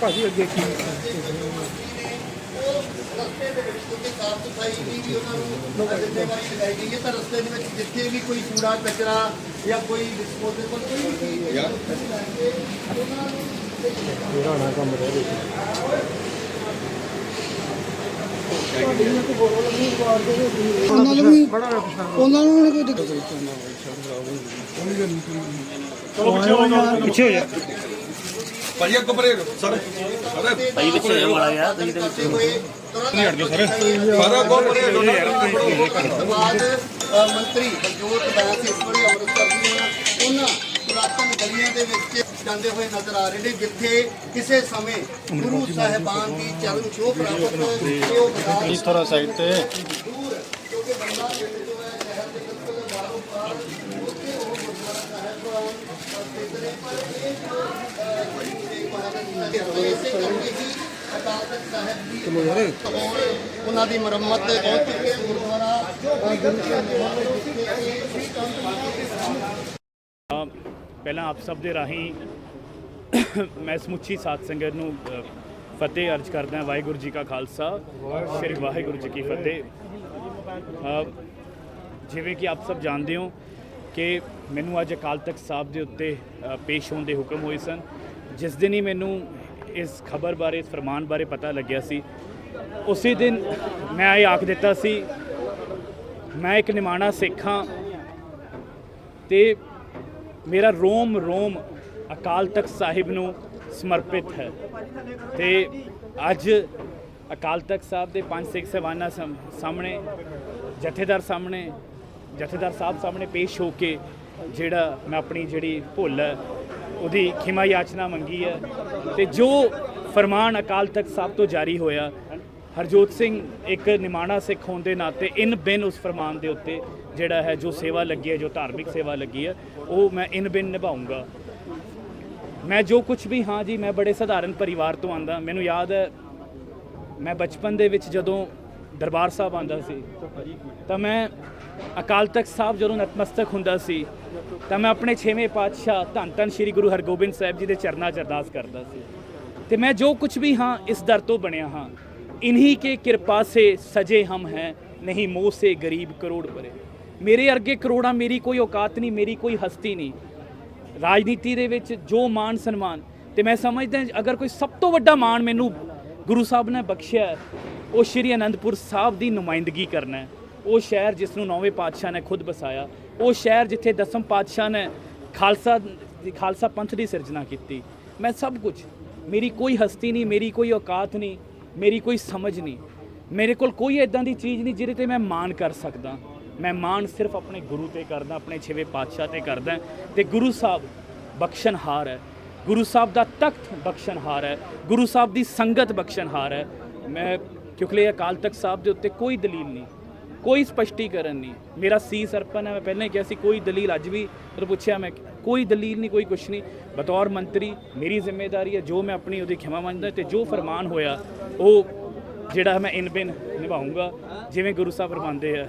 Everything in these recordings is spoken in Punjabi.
ਭਾਜੀ ਅੱਗੇ ਕੀ? ਰਸਤੇ ਦੇ ਵਿੱਚ ਕਿਉਂਕਿ ਸਾਫ਼ ਸਫ਼ਾਈ ਦੀ ਵੀ ਉਹਨਾਂ ਨੂੰ ਜ਼ਿੰਮੇਵਾਰੀ ਲਗਾਈ ਗਈ ਹੈ ਤਾਂ ਰਸਤੇ ਦੇ ਵਿੱਚ ਜਿੱਥੇ ਵੀ ਕੋਈ ਕੂੜਾ ਕਚਰਾ ਜਾਂ ਕੋਈ ਡਿਸਪੋਜ਼ੇਬਲ ਕੋਈ ਵੀ ਚੀਜ਼ ਯਾਰ। ਪੁਰਾਣਾ ਕੰਮ ਰਹਿ ਗਿਆ ਉਹਨਾਂ ਨੂੰ ਵੀ ਉਹਨਾਂ ਨੂੰ ਵੀ ਕੋਈ ਦਿੱਕਤ ਪਿੱਛੇ ਹੋ ਜਾ ਭਾਜੀ ਅੱਗੋਂ ਪਰੇ ਸਰ। ਸਾਰੇ ਭਾਈ ਪਿੱਛੇ ਹੋ ਮਾੜਾ ਗਿਆ ਤੁਸੀਂ ਤੇ ਹੋਏ। ਨਹੀਂ ਹਟ ਸਾਰੇ। ਅੱਗੋਂ ਪਰੇ ਬਾਅਦ ਮੰਤਰੀ ਬਲਜੋਤ ਬੈਂਸ ਇਸ ਵਾਰੀ ਅੰਮ੍ਰਿਤਸਰ ਦੀਆਂ ਉਹਨਾਂ ਪੁਰਾਤਨ ਗਲੀਆਂ ਦੇ ਵਿੱਚ ਜਾਂਦੇ ਹੋਏ ਨਜ਼ਰ ਆ ਰਹੇ ਨੇ ਜਿੱਥੇ ਕਿਸੇ ਸਮੇਂ ਗੁਰੂ ਸਾਹਿਬਾਨ ਦੀ ਚਰਨ ਛੋਹ ਪ੍ਰਾਪਤ ਬਤਾ ਇਸ ਤਰ੍ਹਾਂ ਸਾਈਡ ਤੇ? ਦੂਰ ਕਿਉਂਕਿ ਬੰਦਾ ਜੋ ਹੈ ਸ਼ਹਿਰ ਦੇ ਬਿਲਕੁਲ ਬਾਹਰੋਂ ਪਾਰ ਉੱਥੇ ਉਹ ਗੁਰਦੁਆਰਾ ਸਾਹਿਬ ਪਰ ਇਹ ਜੋ ਜੀ ਉਹਨਾਂ ਦੀ ਮੁਰੰਮਤ ਬਹੁਤ ਚੁੱਕੇ ਗੁਰਦੁਆਰਾ ਪਹਿਲਾਂ ਆਪ ਸਭ ਦੇ ਰਾਹੀਂ ਮੈਂ ਸਮੁੱਚੀ ਸਾਧ ਸੰਗਤ ਨੂੰ ਫਤਿਹ ਅਰਜ ਕਰਦਾ ਹਾਂ, ਵਾਹਿਗੁਰੂ ਜੀ ਕਾ ਖਾਲਸਾ, ਸ੍ਰੀ ਵਾਹਿਗੁਰੂ ਜੀ ਕੀ ਫਤਿਹ। ਜਿਵੇਂ ਕਿ ਆਪ ਸਭ ਜਾਣਦੇ ਹੋ ਕਿ ਮੈਨੂੰ ਅੱਜ ਅਕਾਲ ਤਖਤ ਸਾਹਿਬ ਦੇ ਉੱਤੇ ਪੇਸ਼ ਹੋਣ ਦੇ ਹੁਕਮ ਹੋਏ ਸਨ। ਜਿਸ ਦਿਨ ਹੀ ਮੈਨੂੰ ਇਸ ਖਬਰ ਬਾਰੇ, ਇਸ ਫਰਮਾਨ ਬਾਰੇ ਪਤਾ ਲੱਗਿਆ ਸੀ, ਉਸੇ ਦਿਨ ਮੈਂ ਇਹ ਆਖ ਦਿੱਤਾ ਸੀ, ਮੈਂ ਇੱਕ ਨਿਮਾਣਾ ਸਿੱਖ ਹਾਂ ਤੇ ਮੇਰਾ ਰੋਮ ਰੋਮ ਅਕਾਲ ਤਖਤ ਸਾਹਿਬ ਨੂੰ ਸਮਰਪਿਤ ਹੈ। ਤੇ ਅੱਜ ਅਕਾਲ ਤਖਤ ਸਾਹਿਬ ਦੇ ਪੰਜ ਸਿੱਖ ਸਹਿਬਾਨਾਂ ਸਾਹਮਣੇ, ਜਥੇਦਾਰ ਸਾਹਮਣੇ, ਜਥੇਦਾਰ ਸਾਹਿਬ ਸਾਹਮਣੇ ਪੇਸ਼ ਹੋ ਕੇ ਜਿਹੜਾ ਮੈਂ ਆਪਣੀ ਜਿਹੜੀ ਭੁੱਲ ਹੈ, ਉਹਦੀ ਖਿਮਾ ਯਾਚਨਾ ਮੰਗੀ ਹੈ। ਤੇ ਜੋ ਫਰਮਾਨ ਅਕਾਲ ਤਖਤ ਸਾਹਿਬ ਤੋਂ ਜਾਰੀ ਹੋਇਆ, ਹਰਜੋਤ ਸਿੰਘ ਇੱਕ ਨਿਮਾਣਾ ਸਿੱਖ ਹੋਣ ਦੇ ਨਾਤੇ ਇਨ ਬਿਨ ਉਸ ਫਰਮਾਨ ਦੇ ਉੱਤੇ ਜਿਹੜਾ ਹੈ ਜੋ ਸੇਵਾ ਲੱਗੀ ਹੈ, ਜੋ ਧਾਰਮਿਕ ਸੇਵਾ ਲੱਗੀ ਹੈ, ਉਹ ਮੈਂ ਇਨ ਬਿਨ ਨਿਭਾਉਂਗਾ ਮੈਂ ਜੋ ਕੁਝ ਵੀ, ਹਾਂ ਜੀ, ਮੈਂ ਬੜੇ ਸਧਾਰਨ ਪਰਿਵਾਰ ਤੋਂ ਆਂਦਾ। ਮੈਨੂੰ ਯਾਦ ਹੈ, ਮੈਂ ਬਚਪਨ ਦੇ ਵਿੱਚ ਜਦੋਂ ਦਰਬਾਰ ਸਾਹਿਬ ਆਂਦਾ ਸੀ, ਤਾਂ ਮੈਂ ਅਕਾਲ ਤਖਤ ਸਾਹਿਬ ਜਦੋਂ ਨਤਮਸਤਕ ਹੁੰਦਾ ਸੀ, ਤਾਂ ਮੈਂ ਆਪਣੇ ਛੇਵੇਂ ਪਾਤਸ਼ਾਹ ਧੰਨ ਧੰਨ ਸ੍ਰੀ ਗੁਰੂ ਹਰਗੋਬਿੰਦ ਸਾਹਿਬ ਜੀ ਦੇ ਚਰਨਾਂ 'ਚ ਅਰਦਾਸ ਕਰਦਾ ਸੀ। ਤੇ ਮੈਂ ਜੋ ਕੁਝ ਵੀ, ਹਾਂ, ਇਸ ਦਰ ਤੋਂ ਬਣਿਆ ਹਾਂ, ਇਨਹੀ ਕੇ ਕਿਰਪਾ ਸੇ ਸਜੇ ਹਮ ਹੈ, ਨਹੀਂ ਮੋਹ ਸੇ ਗਰੀਬ ਕਰੋੜ ਪਰੇ। ਮੇਰੇ ਅਰਗੇ ਕਰੋੜਾਂ ਮੇਰੀ ਕੋਈ ਔਕਾਤ ਨਹੀਂ, ਮੇਰੀ ਕੋਈ ਹਸਤੀ ਨਹੀਂ। ਰਾਜਨੀਤੀ ਦੇ ਵਿੱਚ ਜੋ ਮਾਣ ਸਨਮਾਨ, ਤੇ ਮੈਂ ਸਮਝਦਾ ਅਗਰ ਕੋਈ ਸਭ ਤੋਂ ਵੱਡਾ ਮਾਣ ਮੈਨੂੰ ਗੁਰੂ ਸਾਹਿਬ ਨੇ ਬਖਸ਼ਿਆ ਉਹ ਸ਼੍ਰੀ ਅਨੰਦਪੁਰ ਸਾਹਿਬ ਦੀ ਨੁਮਾਇੰਦਗੀ ਕਰਨਾ ਹੈ। ਉਹ ਸ਼ਹਿਰ ਜਿਸ ਨੂੰ ਨੌਵੇਂ ਪਾਤਸ਼ਾਹ ਨੇ ਖੁਦ ਬਸਾਇਆ, ਉਹ ਸ਼ਹਿਰ ਜਿੱਥੇ ਦਸਮ ਪਾਤਸ਼ਾਹ ਨੇ ਖਾਲਸਾ ਖਾਲਸਾ ਪੰਥ ਦੀ ਸਿਰਜਣਾ ਕੀਤੀ। ਮੈਂ ਸਭ ਕੁਝ, ਮੇਰੀ ਕੋਈ ਹਸਤੀ ਨਹੀਂ, ਮੇਰੀ ਕੋਈ ਔਕਾਤ ਨਹੀਂ, ਮੇਰੀ ਕੋਈ ਸਮਝ ਨਹੀਂ। ਮੇਰੇ ਕੋਲ ਕੋਈ ਇਦਾਂ ਦੀ ਚੀਜ਼ ਨਹੀਂ ਜਿਹਦੇ ਤੇ ਮੈਂ ਮਾਣ ਕਰ ਸਕਦਾ। ਮੈਂ ਮਾਣ ਸਿਰਫ ਆਪਣੇ ਗੁਰੂ ਤੇ ਕਰਦਾ, ਆਪਣੇ ਛੇਵੇਂ ਪਾਤਸ਼ਾਹ ਤੇ ਕਰਦਾ। ਤੇ ਗੁਰੂ ਸਾਹਿਬ ਬਖਸ਼ਣਹਾਰ ਹੈ। ਗੁਰੂ ਸਾਹਿਬ ਦਾ ਤਖਤ ਬਖਸ਼ਣਹਾਰ ਹੈ। ਗੁਰੂ ਸਾਹਿਬ ਦੀ ਸੰਗਤ ਬਖਸ਼ਣਹਾਰ ਹੈ। ਮੈਂ ਕਿਉਂਕਿ ਅਕਾਲ ਤਖਤ ਸਾਹਿਬ ਦੇ ਉੱਤੇ ਕੋਈ ਦਲੀਲ ਨਹੀਂ, ਕੋਈ ਸਪਸ਼ਟੀਕਰਨ ਨਹੀਂ। ਮੇਰਾ ਸੀ ਸਰਪਨ ਹੈ, ਮੈਂ ਪਹਿਲਾਂ ਹੀ ਕਿਹਾ ਸੀ, ਕੋਈ ਦਲੀਲ ਅੱਜ ਵੀ ਪਰ ਪੁੱਛਿਆ ਮੈਂ, ਕੋਈ ਦਲੀਲ ਨਹੀਂ, ਕੋਈ ਕੁਛ ਨਹੀਂ। ਬਤੌਰ ਮੰਤਰੀ, ਮੇਰੀ ਜ਼ਿੰਮੇਵਾਰੀ ਹੈ, ਜੋ ਮੈਂ ਆਪਣੀ ਉਹਦੀ ਖਿਮਾ ਮੰਨਦਾ ਤੇ ਜੋ ਫਰਮਾਨ ਹੋਇਆ, ਉਹ ਜਿਹੜਾ ਮੈਂ ਇਨ ਬਿਨ ਨਿਭਾਉਂਗਾ, ਜਿਵੇਂ ਗੁਰੂ ਸਾਹਿਬ ਫਰਮਾਉਂਦੇ ਆ।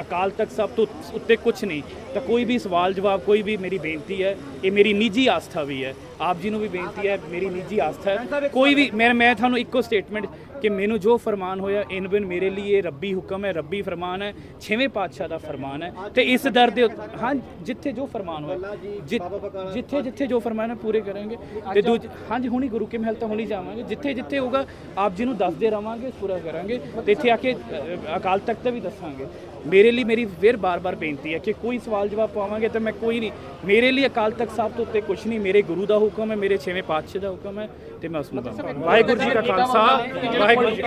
ਅਕਾਲ ਤਖਤ ਸਾਹਿਬ ਤੋਂ ਉੱਤੇ ਕੁਝ ਨਹੀਂ। ਤਾਂ ਕੋਈ ਵੀ ਸਵਾਲ ਜਵਾਬ ਕੋਈ ਵੀ ਮੇਰੀ ਬੇਨਤੀ ਹੈ ਇਹ ਮੇਰੀ ਨਿੱਜੀ ਆਸਥਾ ਵੀ ਹੈ। ਆਪ ਜੀ ਨੂੰ ਵੀ ਬੇਨਤੀ ਹੈ ਮੇਰੀ ਨਿੱਜੀ ਆਸਥਾ ਹੈ। ਕੋਈ ਵੀ ਮੈਂ ਮੈਂ ਤੁਹਾਨੂੰ ਇੱਕੋ ਸਟੇਟਮੈਂਟ ਕਿ ਮੈਨੂੰ ਜੋ ਫਰਮਾਨ ਹੋਇਆ ਇਨ ਬਿਨ ਮੇਰੇ ਲਈ ਇਹ ਰੱਬੀ ਹੁਕਮ ਹੈ ਰੱਬੀ ਫਰਮਾਨ ਹੈ ਛੇਵੇਂ ਪਾਤਸ਼ਾਹ ਦਾ ਫਰਮਾਨ ਹੈ। ਤੇ ਇਸ ਦਰ ਦੇ ਹਾਂ ਜਿੱਥੇ ਜੋ ਫਰਮਾਨ ਹੋਇਆ ਜਿੱਥੇ ਜਿੱਥੇ ਜੋ ਫਰਮਾਨ ਹੈ ਪੂਰੇ ਕਰਾਂਗੇ। ਤੇ ਦੂਜ ਹਾਂਜੀ ਹੁਣੀ ਗੁਰੂ ਕੇ ਮਹਿਲ ਤਾਂ ਹੁਣੀ ਜਾਵਾਂਗੇ। ਜਿੱਥੇ ਜਿੱਥੇ ਹੋਗਾ ਆਪ ਜੀ ਨੂੰ ਦੱਸਦੇ ਰਵਾਂਗੇ ਪੂਰਾ ਕਰਾਂਗੇ। ਤੇ ਇੱਥੇ ਆ ਕੇ ਅਕਾਲ ਤਖਤ ਤੇ ਵੀ ਦੱਸਾਂਗੇ। ਮੇਰੇ ਲਈ ਮੇਰੀ ਫਿਰ ਬਾਰ-ਬਾਰ ਬੇਨਤੀ ਹੈ ਕਿ ਕੋਈ ਸਵਾਲ ਜਵਾਬ ਪਾਵਾਂਗੇ ਤਾਂ ਮੈਂ ਕੋਈ ਨਹੀਂ ਮੇਰੇ ਲਈ ਅਕਾਲ ਤਖਤ ਸਾਹਿਬ ਤੋਂ ਉੱਤੇ ਕੁਝ ਨਹੀਂ। ਮੇਰੇ ਗੁਰੂ ਦਾ ਹੁਕਮ ਹੈ ਮੇਰੇ ਛੇਵੇਂ ਪਾਤਸ਼ਾਹ ਦਾ ਹੁਕਮ ਹੈ ਤੇ ਮੈਂ ਉਸ ਨੂੰ ਵਾਹਿਗੁਰੂ ਜੀ ਕਾ ਖਾਲਸਾ ਵਾਹਿਗੁਰੂ ਜੀ